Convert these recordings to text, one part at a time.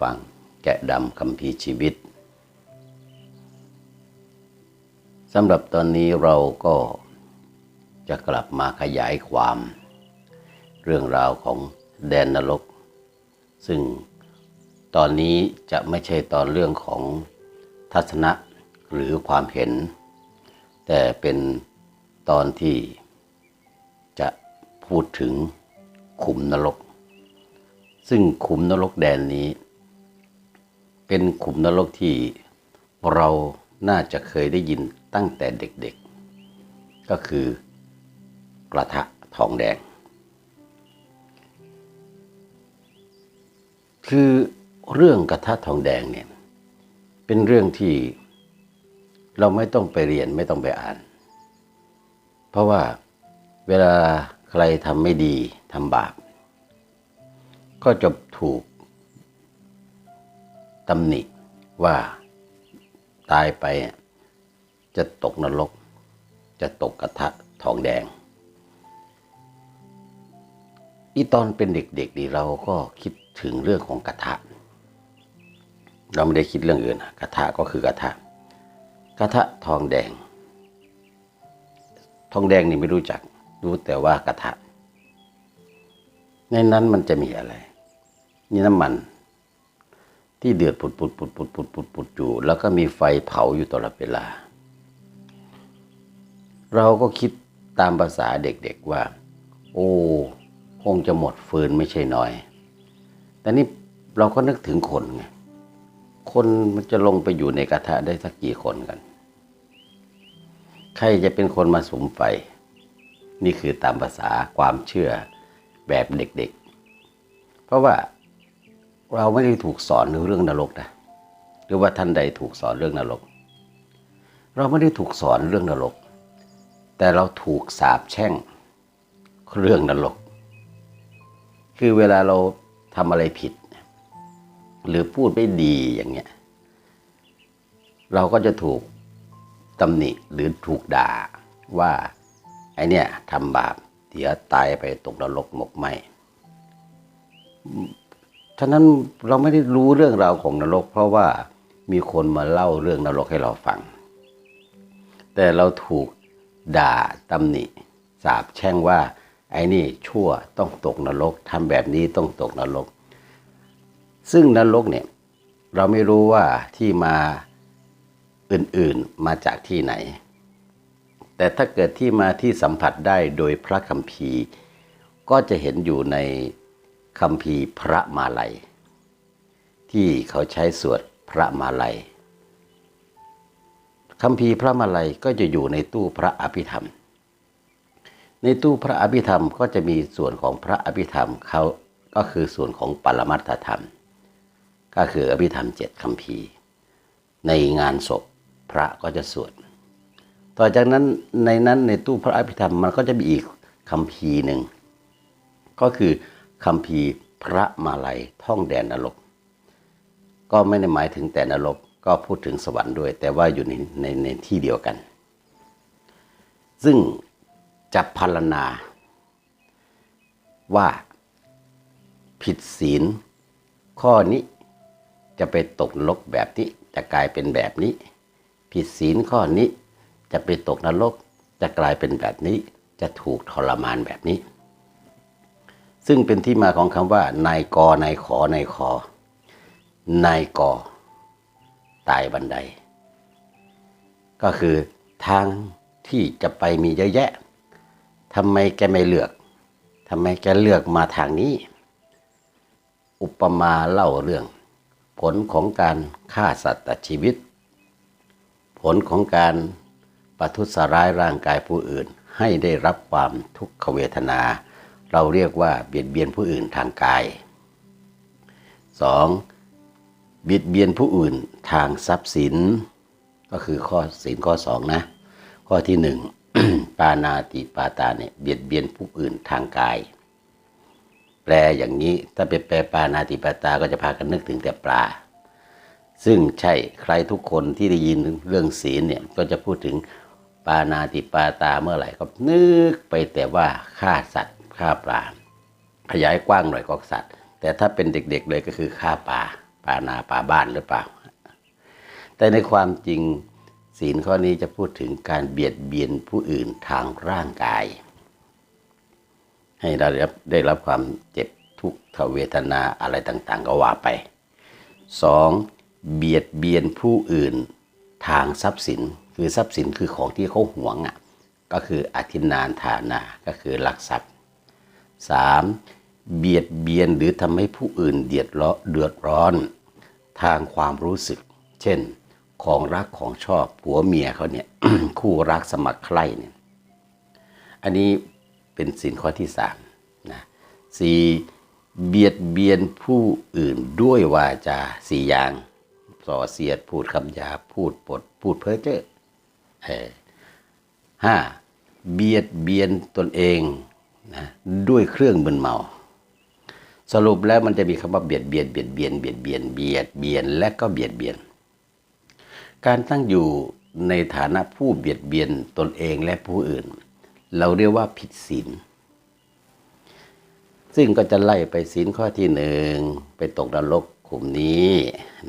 ฟัง แกะดำคำพีชีวิตสำหรับตอนนี้เราก็จะกลับมาขยายความ เรื่องราวของแดนนรก ซึ่งตอนนี้จะไม่ใช่ตอนเรื่องของทัศนะหรือความเห็น แต่เป็นตอนที่จะพูดถึงขุมนรก ซึ่งขุมนรกแดนนี้ เป็นขุมนรกที่เราน่าจะเคยได้ยินตั้งแต่เด็กๆ ก็คือกระทะทองแดง คือเรื่องกระทะทองแดงเนี่ยเป็นเรื่องที่เราไม่ต้องไปเรียนไม่ต้องไปอ่าน เพราะว่าเวลาใครทำไม่ดีทำบาป ก็จะถูก ตำหนิว่าตายไปจะตกนรก จะตกกระทะทองแดงอีตอนเป็นเด็กๆดีเราก็คิดถึงเรื่องของกระทะ เราไม่ได้คิดเรื่องอื่นกระทะก็คือกระทะ กระทะทองแดง ทองแดงนี่ไม่รู้จัก รู้แต่ว่ากระทะ ในนั้นมันจะมีอะไร มีน้ำมัน ที่เดือดปุดปุดปุดปุดปุดปุดปุดอยู่ แล้วก็มีไฟเผาอยู่ตลอดเวลา เราก็คิดตามภาษาเด็กๆว่า โอ้คงจะหมดฟืนไม่ใช่น้อย แต่นี่เราก็นึกถึงคนไงคนมันจะลงไปอยู่ในกระทะได้สักกี่คนกัน ใครจะเป็นคนมาสุมไฟ นี่คือตามภาษาความเชื่อแบบเด็กๆ เพราะว่า เราไม่ได้ถูกสอนเรื่องนรกนะหรือว่าท่านใดถูกสอนเรื่องนรก เราไม่ได้ถูกสอนเรื่องนรก แต่เราถูกสาปแช่งเรื่องนรก คือเวลาเราทำอะไรผิด หรือพูดไม่ดีอย่างเงี้ยเราก็จะถูกตำหนิหรือถูกด่าว่าไอเนี่ยทำบาปเดี๋ยวตายไปตกนรกหมกไหม ฉะนั้นเราไม่ได้รู้เรื่องราวของนรก เพราะว่ามีคนมาเล่าเรื่องนรกให้เราฟัง แต่เราถูกด่าตำหนิสาบแช่งว่า ไอ้นี่ชั่วต้องตกนรกทำแบบนี้ต้องตกนรก ซึ่งนรกเนี่ยเราไม่รู้ว่าที่มาอื่นๆมาจากที่ไหน แต่ถ้าเกิดที่มาที่สัมผัสได้โดยพระคัมภีร์ ก็จะเห็นอยู่ใน คำพีพระมาลัย ที่เขาใช้สวดพระมาลัยคำพีพระมาลัยก็จะอยู่ในตู้พระอภิธรรม ในตู้พระอภิธรรมก็จะมีส่วนของพระอภิธรรมเขาก็คือส่วนของปรมัตถธรรม ก็คืออภิธรรมเจ็ดคำพีในงานศพพระก็จะสวด ต่อจากนั้นในนั้นในตู้พระอภิธรรมมันก็จะมีอีกคำพีหนึ่งก็คือ คำพีพระมาลัยท่องแดนนรก ก็ไม่ได้หมายถึงแต่นรกก็พูดถึงสวรรค์ด้วย แต่ว่าอยู่ในในในที่เดียวกัน ซึ่งจะพารณาว่าผิดศีล ข้อนี้จะไปตกนรกแบบนี้จะกลายเป็นแบบนี้ ผิดศีลข้อนี้จะไปตกนรกจะกลายเป็นแบบนี้จะถูกทรมานแบบนี้ ซึ่งเป็นที่มาของคำว่านายกนายขอนายขอนายกตายบันได ก็คือทางที่จะไปมีเยอะแยะทำไมแกไม่เลือกทำไมแกเลือกมาทางนี้ อุปมาเล่าเรื่อง ผลของการฆ่าสัตว์ตัดชีวิต ผลของการประทุษร้ายร่างกายผู้อื่นให้ได้รับความทุกขเวทนา เราเรียกว่าเบียดเบียนผู้อื่นทางกาย 2. เบียดเบียนผู้อื่นทางทรัพย์สิน ก็คือข้อสินข้อสองนะข้อที่หนึ่งปานาติปาตาเนี่ยเบียดเบียนผู้อื่นทางกาย แปลอย่างนี้ถ้าเป็นแปลปานาติปาตาก็จะพากันนึกถึงแต่ปลา ซึ่งใช่ใครทุกคนที่ได้ยินเรื่องศีลเนี่ยก็จะพูดถึงปานาติปาตาเมื่อไหร่ก็นึกไปแต่ว่าฆ่าสัตว์ ฆ่าปลา ขยายกว้างหน่อยก็สัตว์ แต่ถ้าเป็นเด็กๆเลยก็คือฆ่าป่าป่านาป่าบ้านหรือเปล่า แต่ในความจริงศีลข้อนี้จะพูดถึงการเบียดเบียนผู้อื่นทางร่างกาย ให้เราได้รับได้รับความเจ็บทุกขเวทนาอะไรต่างๆ ก็ว่าไปสองเบียดเบียนผู้อื่นทางทรัพย์สิน คือทรัพย์สินคือของที่เขาหวงอะก็คืออธินานฐานา ก็คือลักทรัพย์ สามเบียดเบียนหรือทำให้ผู้อื่นเดือดร้อนเดือดร้อนทางความรู้สึก เช่น ของรักของชอบผัวเมียเขาเนี่ยคู่รักสมัครใคร่เนี่ยอันนี้เป็นสินข้อที่สามนะสี่เบียดเบียนผู้อื่นด้วยวาจาสี่อย่างส่อเสียดพูดคำหยาพูดปด พูดเพ้อเจ้อห้าเบียดเบียนตนเอง นะด้วยเครื่องมึนเมา สรุปแล้วมันจะมีคำว่าเบียดเบียนเบียดเบียนเบียดเบียนเบียดเบียนและก็เบียดเบียน การตั้งอยู่ในฐานะผู้เบียดเบียนตนเองและผู้อื่น เราเรียกว่าผิดศีลซึ่งก็จะไล่ไปศีลข้อที่หนึ่งไปตกนรกขุมนี้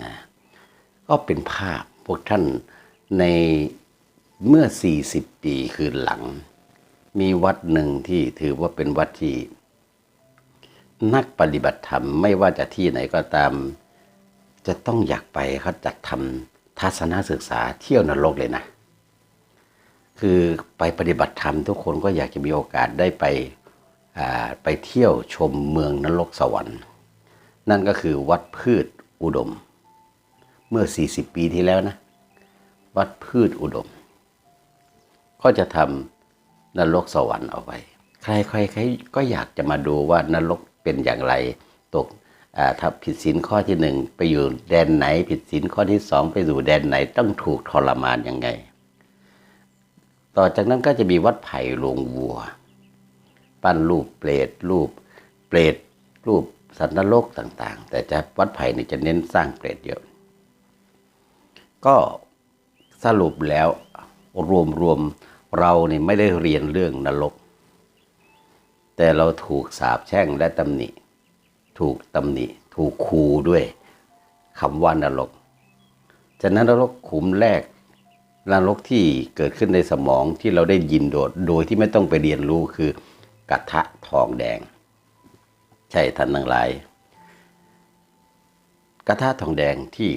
นะก็เป็นภาพพวกท่านในเมื่อ 40 ปีคืนหลัง มีวัดหนึ่งที่ถือว่าเป็นวัดที่ นักปฏิบัติธรรมไม่ว่าจะที่ไหนก็ตาม จะต้องอยากไปเขาจัดทำทัศนศึกษาเที่ยวนรกเลยนะ คือไปปฏิบัติธรรมทุกคนก็อยากจะมีโอกาสได้ไปไปเที่ยวชมเมืองนรกสวรรค์ นั่นก็คือวัดพืชอุดม เมื่อ 40 ปีที่แล้วนะ วัดพืชอุดม ก็จะทำ นรกสวรรค์เอาไว้ ใครใครใครก็อยากจะมาดูว่านรกเป็นอย่างไร ตกถ้าผิดศีลข้อที่หนึ่งไปอยู่แดนไหน ผิดศีลข้อที่สองไปอยู่แดนไหนต้องถูกทรมานยังไง ต่อจากนั้นก็จะมีวัดไผ่โรงวัว ปั้นรูปเปรตรูปเปรตรูปสัตว์นรกต่าง ๆ แต่จะวัดไผ่นี่จะเน้นสร้างเปรตเยอะก็สรุปแล้วรวมรวม เราเนี่ยไม่ได้เรียนเรื่องนรก แต่เราถูกสาปแช่งและตำหนิ ถูกตำหนิ ถูกคูด้วยคำว่านรก ฉะนั้นนรกขุมแรกนรกที่เกิดขึ้นในสมองที่เราได้ยินโดด โดยที่ไม่ต้องไปเรียนรู้คือกระทะทองแดง ใช่ท่านทั้งหลาย กระทะทองแดงที่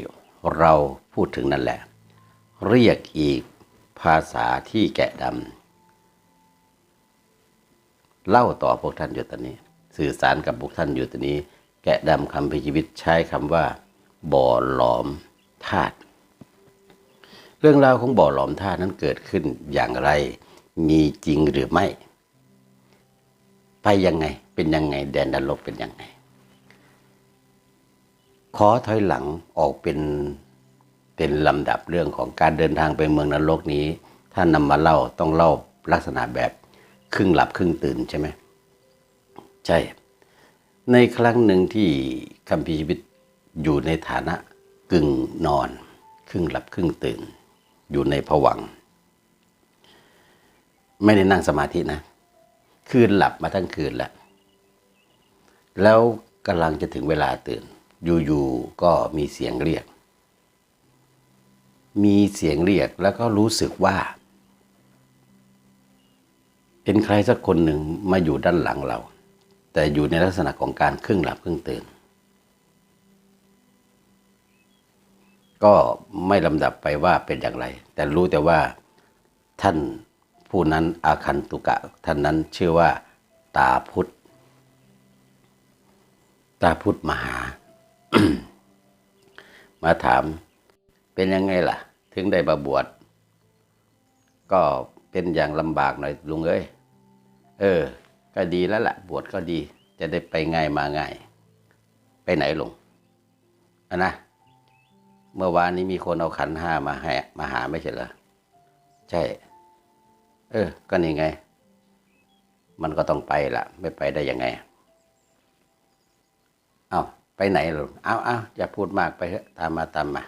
เราพูดถึงนั่นแหละ เรียกอีก ภาษาที่แกะดำเล่าต่อพวกท่านอยู่ตอนนี้ สื่อสารกับพวกท่านอยู่ตอนนี้ แกะดำคำพิชีวิตใช้คำว่า บ่อหลอมธาตุเรื่องราวของบ่อหลอมธาตุนั้นเกิดขึ้นอย่างไร มีจริงหรือไม่ ไปยังไง เป็นยังไง แดนดันรกเป็นยังไง ขอถอยหลังออกเป็น เป็นลำดับเรื่องของการเดินทางไปเมืองนรกนี้ ถ้านำมาเล่าต้องเล่าลักษณะแบบครึ่งหลับครึ่งตื่นใช่ไหมใช่ ในครั้งหนึ่งที่คัมภีร์ชีวิตอยู่ในฐานะกึ่งนอน ครึ่งหลับครึ่งตื่น อยู่ในผวัง ไม่ได้นั่งสมาธินะ คืนหลับมาทั้งคืนแล้วแล้วกำลังจะถึงเวลาตื่น อยู่ๆก็มีเสียงเรียก มีเสียงเรียกแล้วก็รู้สึกว่า เป็นใครสักคนหนึ่งมาอยู่ด้านหลังเรา แต่อยู่ในลักษณะของการครึ่งหลับครึ่งตื่น ก็ไม่ลำดับไปว่าเป็นอย่างไร แต่รู้แต่ว่าท่านผู้นั้นอาคันตุกะ ท่านนั้นชื่อว่า ตาพุทธตาพุทธมหา มาถาม เป็นยังไงล่ะ ถึงได้มาบวชก็เป็นอย่างลำบากหน่อยลุงเอ้ยเออ ก็ดีแล้วล่ะ บวชก็ดี จะได้ไปง่ายมาง่าย ไปไหนลุงอะนะเมื่อวานนี้มีคนเอาขันห้ามาให้มาหาไม่ใช่เหรอใช่ เออ ก็นี่ไง มันก็ต้องไปละไม่ไปได้ยังไงเอาไปไหนหรอเอาเอาอย่าพูดมากไปเถอะตามมาตามมา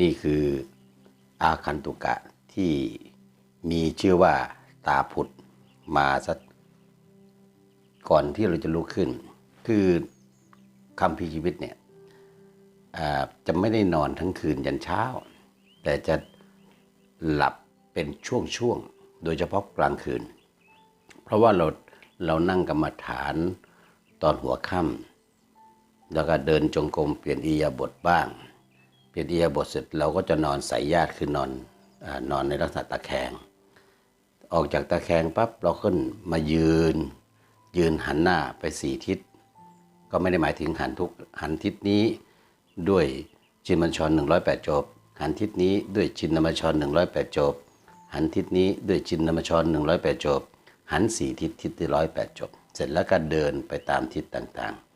นี่คืออาคันตุกะที่มีชื่อว่าตาพุทธมาสักก่อนที่เราจะลุกขึ้น คือคำพีชีวิตเนี่ยจะไม่ได้นอนทั้งคืนยันเช้า แต่จะหลับเป็นช่วงๆ โดยเฉพาะกลางคืน เพราะว่าเราเรานั่งกรรมฐานตอนหัวค่ำแล้วก็เดินจงกรมเปลี่ยนอิยาบถบ้าง เปลี่ยนอิยาบถเสร็จเราก็จะนอนสายญาติคือนอนอนอนในลักษณะตะแคง ออกจากตะแคงปั๊บเราขึ้นมายืน ยืนหันหน้าไปสี่ทิศ ก็ไม่ได้หมายถึงหันทุกหันทิศนี้ด้วยชินมัญชร 108 จบ หันทิศนี้ด้วยชินนมชร 108 จบ หันทิศนี้ด้วยชินนมชร 108 จบ หันสี่ทิศทิศที่108 จบ เสร็จแล้วก็เดินไปตามทิศต่างๆ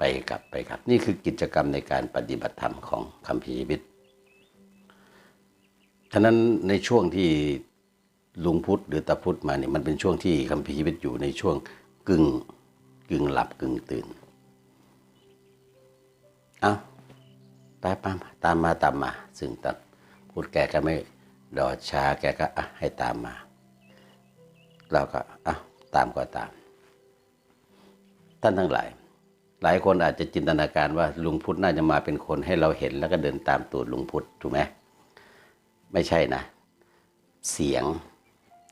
ไปกลับไปครับ นี่คือกิจกรรมในการปฏิบัติธรรมของคัมภีร์ชีวิตฉะนั้นในช่วงที่ลุงพุทธหรือตาพุทธมาเนี่ยมันเป็นช่วงที่คัมภีร์ชีวิตอยู่ในช่วงกึ่งกึ่งหลับกึ่งตื่น เอาไปปาตามมาตามมา ซึ่งตัดพูดแกก็ไม่รอช้าแกก็อะให้ตามมา เราก็อะตามก็ตาม ท่านทั้งหลาย หลายคนอาจจะจินตนาการว่าลุงพุทธน่าจะมาเป็นคนให้เราเห็นแล้วก็เดินตามตูดลุงพุทธถูกไหมไม่ใช่นะ เสียง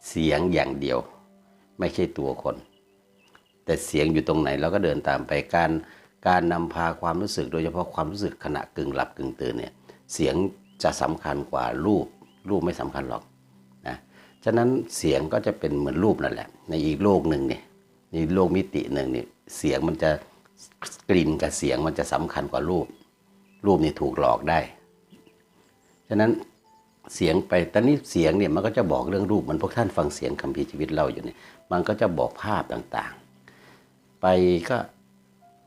เสียงอย่างเดียว ไม่ใช่ตัวคน แต่เสียงอยู่ตรงไหนเราก็เดินตามไปการการนำพาความรู้สึกโดยเฉพาะความรู้สึกขณะกึ่งหลับกึ่งตื่นเนี่ยเสียงจะสำคัญกว่ารูปรูปไม่สำคัญหรอกนะฉะนั้นเสียงก็จะเป็นเหมือนรูปนั่นแหละ ในอีกโลกหนึ่งเนี่ยในโลกมิติหนึ่งเนี่ยเสียงมันจะ กลิ่นกับเสียงมันจะสำคัญกว่ารูป รูปนี่ถูกหลอกได้ ฉะนั้นเสียงไปตอนนี้เสียงเนี่ยมันก็จะบอกเรื่องรูปมันพวกท่านฟังเสียงคัมภีชีวิตเราอยู่เนี่ย มันก็จะบอกภาพต่างๆ ไปก็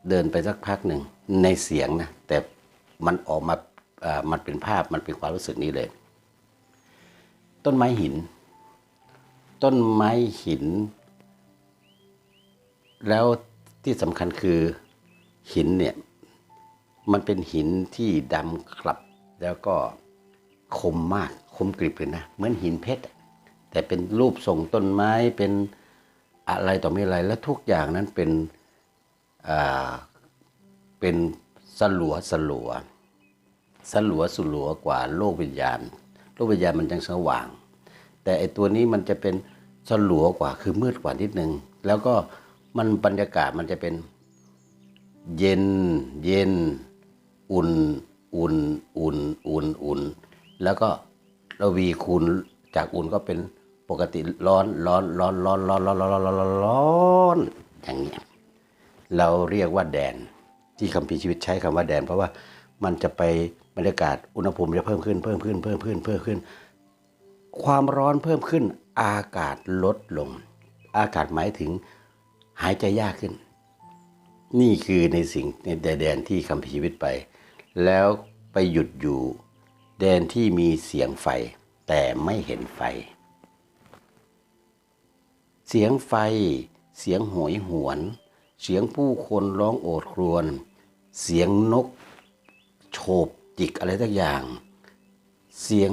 เดินไปสักพักหนึ่งในเสียงนะแต่มันออกมาอ่ามันเป็นภาพมันเป็นความรู้สึกนี้เลย ต้นไม้หิน ต้นไม้หิน แล้ว ที่สำคัญคือหินเนี่ยมันเป็นหินที่ดำกลับแล้วก็คมมากคมกริบเลยนะ เหมือนหินเพชร แต่เป็นรูปทรงต้นไม้เป็นอะไรต่อไม่อะไร และทุกอย่างนั้นเป็นอ่าเป็นสลัวสลัวสลัวสุลัวกว่าโลกวิญญาณ โลกวิญญาณมันยังสว่าง แต่ไอตัวนี้มันจะเป็นสลัวกว่าคือมืดกว่านิดนึง แล้วก็ มันบรรยากาศมันจะเป็นเย็นเย็น อุ่น อุ่น อุ่น อุ่น อุ่น แล้วก็ระวีคูณจากอุ่นก็เป็นปกติร้อนร้อนร้อนร้อนร้อนร้อนร้อนร้อนร้อนอย่างเงี้ยเราเรียกว่าแดน ที่คำพีชีวิตใช้คำว่าแดน เพราะว่ามันจะไปบรรยากาศอุณหภูมิจะเพิ่มขึ้นเพิ่มขึ้นเพิ่มขึ้นเพิ่มขึ้น ความร้อนเพิ่มขึ้น อากาศลดลง อากาศหมายถึง หายใจยากขึ้น นี่คือในสิ่งในแดนที่คำพีร์ชีวิตไป แล้วไปหยุดอยู่แดนที่มีเสียงไฟ แต่ไม่เห็นไฟ เสียงไฟ เสียงโหยหวน เสียงผู้คนร้องโอดครวญ เสียงนกโฉบจิกอะไรสักอย่าง เสียง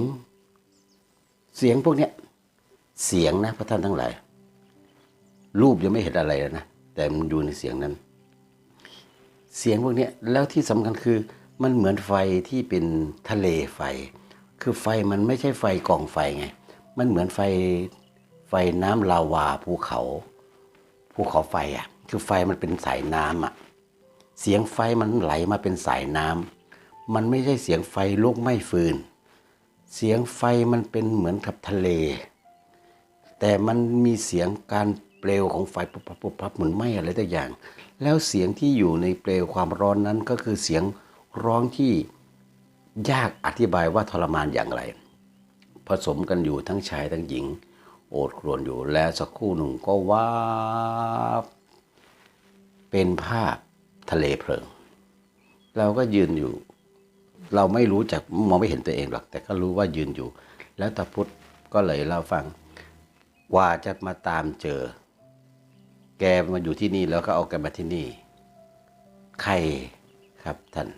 เสียงพวกเนี้ย เสียงนะพระท่านทั้งหลาย รูปยังไม่เห็นอะไรเลยนะแต่มันอยู่ในเสียงนั้น เสียงพวกนี้แล้วที่สำคัญคือมันเหมือนไฟที่เป็นทะเลไฟ คือไฟมันไม่ใช่ไฟกองไฟไง มันเหมือนไฟไฟน้ำลาวาภูเขาภูเขาไฟอะ คือไฟมันเป็นสายน้ำอะ เสียงไฟมันไหลมาเป็นสายน้ำมันไม่ใช่เสียงไฟลุกไหม้ฟืน เสียงไฟมันเป็นเหมือนกับทะเล แต่มันมีเสียงการ เปลวของไฟปุ๊บปั๊บปุ๊บปั๊บเหมือนไหม้อะไรต่างอย่าง แล้วเสียงที่อยู่ในเปลวความร้อนนั้นก็คือเสียงร้องที่ยากอธิบายว่าทรมานอย่างไร ผสมกันอยู่ทั้งชายทั้งหญิง โอดครวญอยู่แล้วสักครู่หนึ่งก็ว่าเป็นภาพทะเลเพลิง เราก็ยืนอยู่ เราไม่รู้จักมองไม่เห็นตัวเองหรอก แต่ก็รู้ว่ายืนอยู่ แล้วตาพุทธก็เลยเล่าฟังกว่าจะมาตามเจอ แกมาอยู่ที่นี่แล้วก็เอาแกมาที่นี่ ใครครับท่าน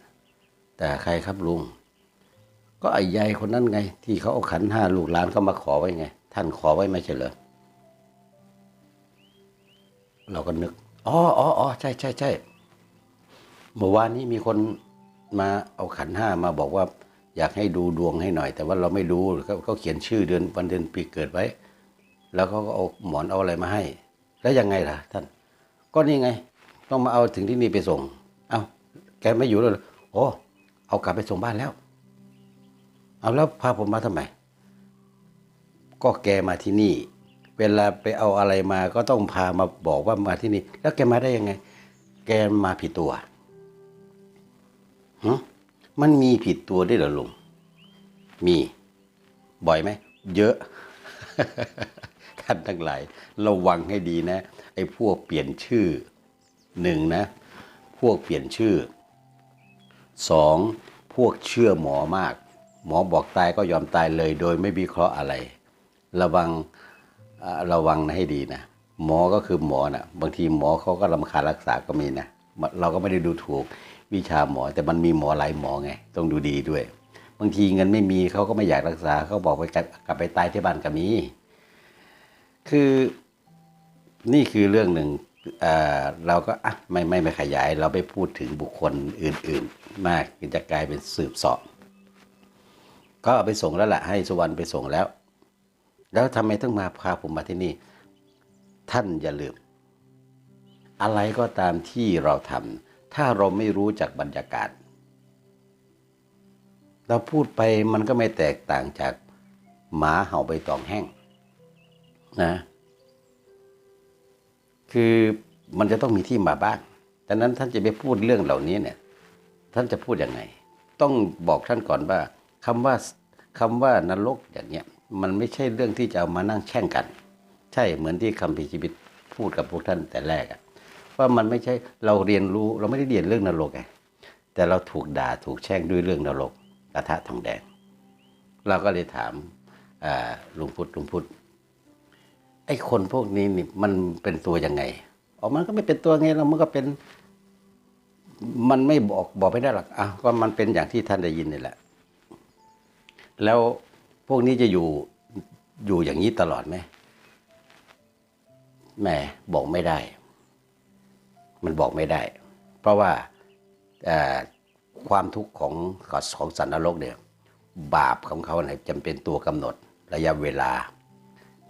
แต่ใครครับลุง ก็ไอ้ยายคนนั้นไง ที่เขาเอาขันห้าลูกหลานเขามาขอไว้ไง ท่านขอไว้ไม่ใช่เหรอเราก็นึกอ๋ออ๋ออ๋อใช่ใช่ใช่เมื่อวานนี้มีคนมาเอาขันห้ามาบอกว่า อยากให้ดูดวงให้หน่อย แต่ว่าเราไม่ดูเขาเขียนชื่อเดือนวันเดือนปีเกิดไว้ แล้วเขาก็เอาหมอนเอาอะไรมาให้ แล้วยังไงล่ะ ท่าน ก็นี่ไง ต้องมาเอาถึงที่นี่ไปส่ง เอาแกไม่อยู่แล้วโอ้เอากลับไปส่งบ้านแล้ว เอาแล้วพาผมมาทำไม ก็แกมาที่นี่ เวลาไปเอาอะไรมาก็ต้องพามาบอกว่ามาที่นี่ แล้วแกมาได้ยังไง แกมาผิดตัวหึมันมีผิดตัวด้วยเหรอลุง มี บ่อยไหม เยอะานทั้งหลาย ระวังให้ดีนะ ไอ้พวกเปลี่ยนชื่อหนึ่งนะ พวกเปลี่ยนชื่อสองพวกเชื่อหมอมาก หมอบอกตายก็ยอมตายเลย โดยไม่วิเคราะห์อะไร ระวังระวังให้ดีนะ หมอก็คือหมอนะบางทีหมอเขาก็รำคาญรักษาก็มีนะ เราก็ไม่ได้ดูถูกวิชาหมอ แต่มันมีหมอหลายหมอไง ต้องดูดีด้วย บางทีเงินไม่มีเขาก็ไม่อยากรักษาเขาบอกไปกลับไปตายที่บ้านก็มี คือนี่คือเรื่องหนึ่งเราก็อะไม่ไม่ไม่ขยาย เราไปพูดถึงบุคคลอื่น ๆ มากจะกลายเป็นสืบสอบ ก็เอาไปส่งแล้วแหละให้สุวรรณไปส่งแล้ว แล้วทำไมต้องมาพาผมมาที่นี่ ท่านอย่าลืม อะไรก็ตามที่เราทำถ้าเราไม่รู้จักบรรยากาศ เราพูดไปมันก็ไม่แตกต่างจากหมาเห่าใบตองแห้ง นะ คือมันจะต้องมีที่มาบ้างดังนั้นท่านจะไปพูดเรื่องเหล่านี้เนี่ย ท่านจะพูดยังไง ต้องบอกท่านก่อนว่าคำว่าคำว่านรกอย่างเนี้ย มันไม่ใช่เรื่องที่จะเอามานั่งแช่งกัน ใช่เหมือนที่คำพิชีวิตพูดกับพวกท่านแต่แรกอะว่ามันไม่ใช่เราเรียนรู้เราไม่ได้เรียนเรื่องนรกไงแต่เราถูกด่าถูกแช่งด้วยเรื่องนรกกระทะทองแดง เราก็เลยถามลุงพุทธลุงพุทธ ไอ้คนพวกนี้นี่มันเป็นตัวยังไงอ๋อมันก็ไม่เป็นตัวไงแล้วมันก็เป็น มันไม่บอกบอกไม่ได้หรอกอะก็มันเป็นอย่างที่ท่านได้ยินนี่แหละ แล้วพวกนี้จะอยู่อยู่อย่างนี้ตลอดไหมแหมบอกไม่ได้ มันบอกไม่ได้ เพราะว่าความทุกข์ของของสันนรกเนี่ยบาปของเขาเนี่ยจำเป็นตัวกำหนดระยะเวลา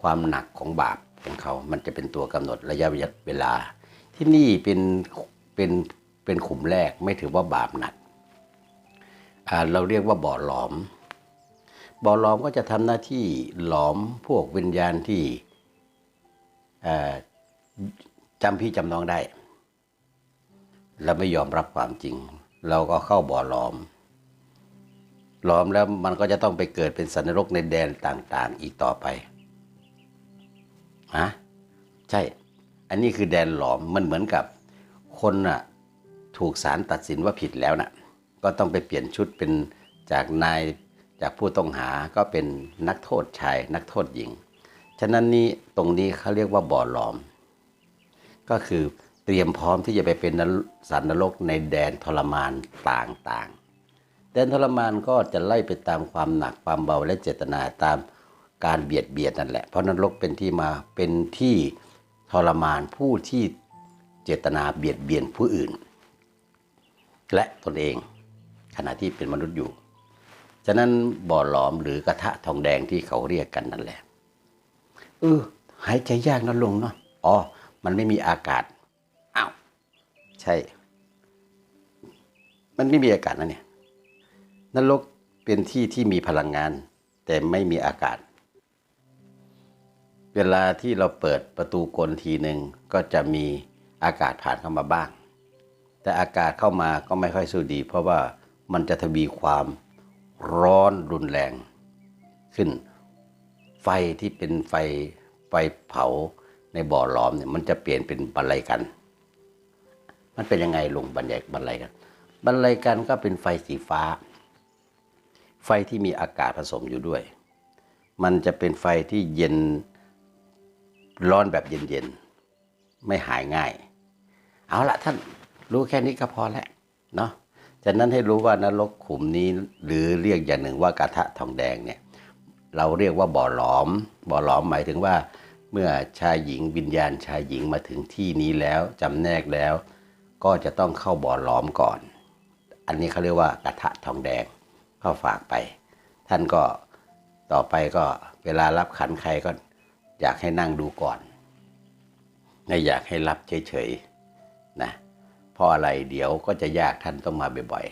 ความหนักของบาปของเขา มันจะเป็นตัวกำหนดระยะเวลา ที่นี่เป็นเป็นเป็นขุมแรกไม่ถือว่าบาปหนัก เราเรียกว่าบ่อหลอม บ่อหลอมก็จะทำหน้าที่หลอมพวกวิญญาณที่จำพี่จำน้องได้แล้วไม่ยอมรับความจริง เราก็เข้าบ่อหลอม หลอมแล้วมันก็จะต้องไปเกิดเป็นสันนรกในแดนต่าง ๆ อีกต่อไป ฮะใช่ อันนี้คือแดนหลอมมันเหมือนกับคนน่ะถูกศาลตัดสินว่าผิดแล้วนะ่ะก็ต้องไปเปลี่ยนชุดเป็นจากนายจากผู้ต้องหาก็เป็นนักโทษชาย นักโทษหญิง ฉะนั้นนี่ตรงนี้เขาเรียกว่าบ่อหลอม ก็คือเตรียมพร้อมที่จะไปเป็นสันนรกในแดนทรมานต่างๆ แดนทรมานก็จะไล่ไปตามความหนักความเบาและเจตนาตาม การเบียดเบียดนั่นแหละ เพราะนรกเป็นที่มาเป็นที่ทรมานผู้ที่เจตนาเบียดเบียนผู้อื่น และตนเองขณะที่เป็นมนุษย์อยู่ ฉะนั้นบ่อหลอมหรือกระทะทองแดงที่เขาเรียกกันนั่นแหละเออหายใจยากนะลุงเนาะอ๋อ มันไม่มีอากาศอ้าวใช่ มันไม่มีอากาศนะเนี่ยนรกเป็นที่ที่มีพลังงาน แต่ไม่มีอากาศ เวลาที่เราเปิดประตูกลทีหนึ่งก็จะมีอากาศผ่านเข้ามาบ้าง แต่อากาศเข้ามาก็ไม่ค่อยสู้ดี เพราะว่ามันจะทวีความร้อนรุนแรง ขึ้นไฟที่เป็นไฟไฟเผาในบ่อหลอมเนี่ยมันจะเปลี่ยนเป็นบรรลัยกัน มันเป็นยังไงลุงบรรยายบรรลัยกันบรรลัยกันก็เป็นไฟสีฟ้า ไฟที่มีอากาศผสมอยู่ด้วย มันจะเป็นไฟที่เย็น ร้อนแบบเย็นๆ ไม่หายง่าย เอาละท่านรู้แค่นี้ก็พอแล้วเนาะจากนั้นให้รู้ว่านรกขุมนี้หรือเรียกอย่างหนึ่งว่ากระทะทองแดงเนี่ยเราเรียกว่าบ่อหลอม บ่อหลอมหมายถึงว่า เมื่อชายหญิงวิญญาณชายหญิงมาถึงที่นี้แล้วจำแนกแล้ว ก็จะต้องเข้าบ่อหลอมก่อน อันนี้เขาเรียกว่ากระทะทองแดงเข้าฝากไป ท่านก็ต่อไปก็เวลารับขันใครก็ อยากให้นั่งดูก่อนไม่อยากให้รับเฉยๆนะเพราะอะไรเดี๋ยวก็จะยากท่านต้องมาบ่อย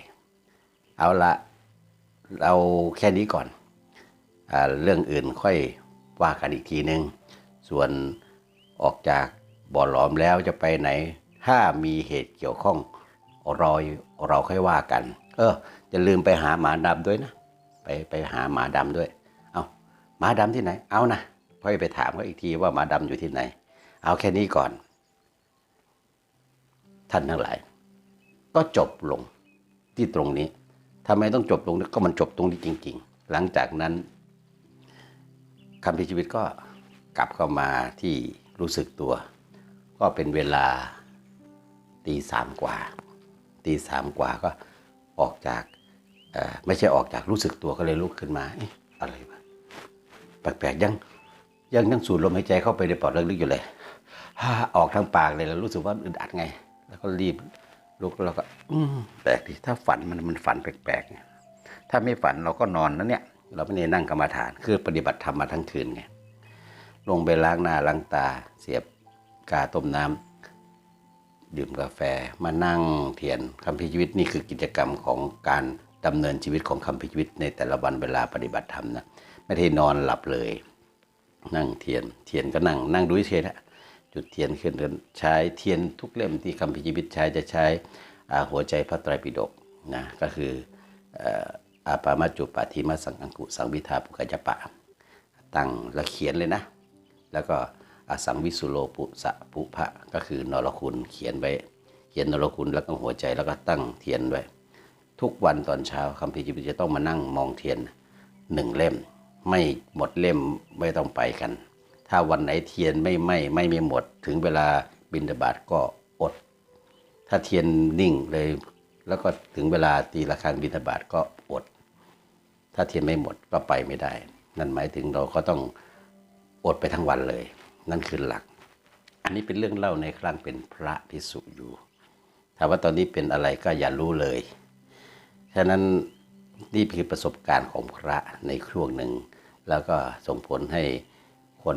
ๆ เอาละเราแค่นี้ก่อนอเรื่องอื่นค่อยว่ากันอีกทีนึง ส่วนออกจากบ่อหลอมแล้วจะไปไหน ถ้ามีเหตุเกี่ยวข้องรอเราค่อยว่ากัน เออจะลืมไปหาหมาดำด้วยนะ ไปไปหาหมาดำด้วย เอาหมาดำที่ไหน เอานะ ค่อยไปถามเขาอีกทีว่าหมาดำอยู่ที่ไหน เอาแค่นี้ก่อน ท่านทั้งหลาย ก็จบลงที่ตรงนี้ทำไมต้องจบลงก็มันจบตรงนี้จริง ๆ หลังจากนั้นคำพิชีวิตก็กลับเข้ามาที่รู้สึกตัว ก็เป็นเวลาตีสามกว่า ตีสามกว่าก็ออกจากไม่ใช่ออกจากรู้สึกตัวก็เลยลุกขึ้นมาเอ๊ะอะไรวะแปลกๆยัง ยังยังสูดลมหายใจเข้าไปในปอดลึกๆอยู่เลยออกทางปากเลยแล้วรู้สึกว่าอึดอัดไง แล้วก็รีบลุกแล้วก็แปลกดิถ้าฝันมันมันฝันแปลกๆถ้าไม่ฝันเราก็นอนนะเนี่ย เราไม่ได้นั่งกรรมฐาน คือปฏิบัติธรรมมาทั้งคืนไงลงไปล้างหน้าล้างตา เสียบกาต้มน้ำดื่มกาแฟมานั่งเทียนคำพิชีวิตนี่คือกิจกรรมของการดำเนินชีวิตของคำพิชีวิตในแต่ละวันเวลาปฏิบัติธรรมนะไม่ได้นอนหลับเลย นั่งเทียน เทียนก็นั่ง นั่งดูเทียนะจุดเทียนขึ้นเดินใช้เทียนทุกเล่มที่คำพิจิตใช้จะใช้หัวใจพระไตรปิฎกนะก็คืออ่าปามาจุปาทิมาสังกังกุสังวิทาปุกจจปะ ตั้งแล้วเขียนเลยนะ แล้วก็อสังวิสุโลปุสะปุพะก็คือนรคุณเขียนไว้เขียนนรคุณแล้วก็หัวใจแล้วก็ตั้งเทียนไว้ ทุกวันตอนเช้าคำพิจิตจะต้องมานั่งมองเทียนหนึ่งเล่ม ไม่หมดเล่มไม่ต้องไปกัน ถ้าวันไหนเทียนไม่ไหม่ไม่ไม่หมด ถึงเวลาบินดาบาตก็อด ถ้าเทียนนิ่งเลย แล้วก็ถึงเวลาตีระฆังบินดาบาตก็อด ถ้าเทียนไม่หมดก็ไปไม่ได้ นั่นหมายถึงเราก็ต้องอดไปทั้งวันเลย นั่นคือหลัก อันนี้เป็นเรื่องเล่าในครั้งเป็นพระพิสุอยู่ถามว่าตอนนี้เป็นอะไรก็อย่ารู้เลย ฉะนั้นนี่คือประสบการณ์ของพระในช่วงหนึ่ง แล้วก็ส่งผลให้คน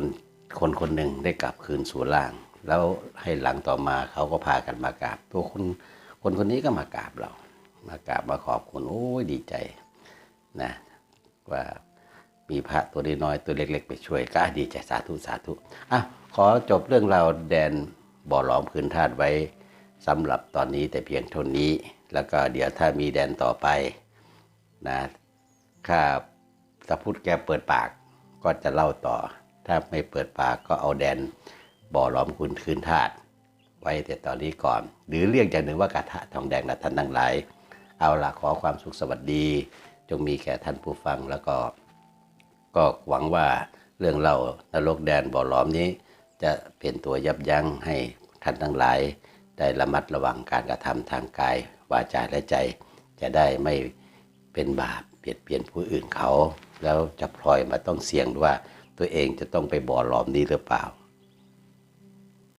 คนคนหนึ่งได้กลับคืนสู่ร่าง แล้วให้หลังต่อมาเขาก็พากันมากราบ ตัวคนคนคนนี้ก็มากราบเรา มากราบมาขอบคุณโอ้ยดีใจนะว่ามีพระตัวน้อยตัวเล็ก ๆ ไปช่วยก็ดีใจสาธุสาธุอะขอจบเรื่องราวแดนบ่อหลอมคืนธาตุไว้สำหรับตอนนี้แต่เพียงเท่านี้ แล้วก็เดี๋ยวถ้ามีแดนต่อไปนะถ้า ถ้าพูดแกเปิดปากก็จะเล่าต่อ ถ้าไม่เปิดปากก็เอาแดนบ่อหล้อมคุณคืนธาตุไว้แต่ตอนนี้ก่อน หรือเรียกอย่างหนึ่งว่ากระทะทองแดงนะท่านทั้งหลาย เอาละขอความสุขสวัสดี จงมีแก่ท่านผู้ฟังแล้วก็ ก็หวังว่าเรื่องเล่านรกแดนบ่อหลอมนี้ จะเป็นตัวยับยั้งให้ท่านทั้งหลาย ได้ระมัดระวังการกระทำทางกาย วาจาและใจ จะได้ไม่เป็นบาปเบียดเบียนผู้อื่นเขา แล้วจะพลอยมาต้องเสี่ยงว่าตัวเองจะต้องไปบ่อหลอมนี้หรือเปล่า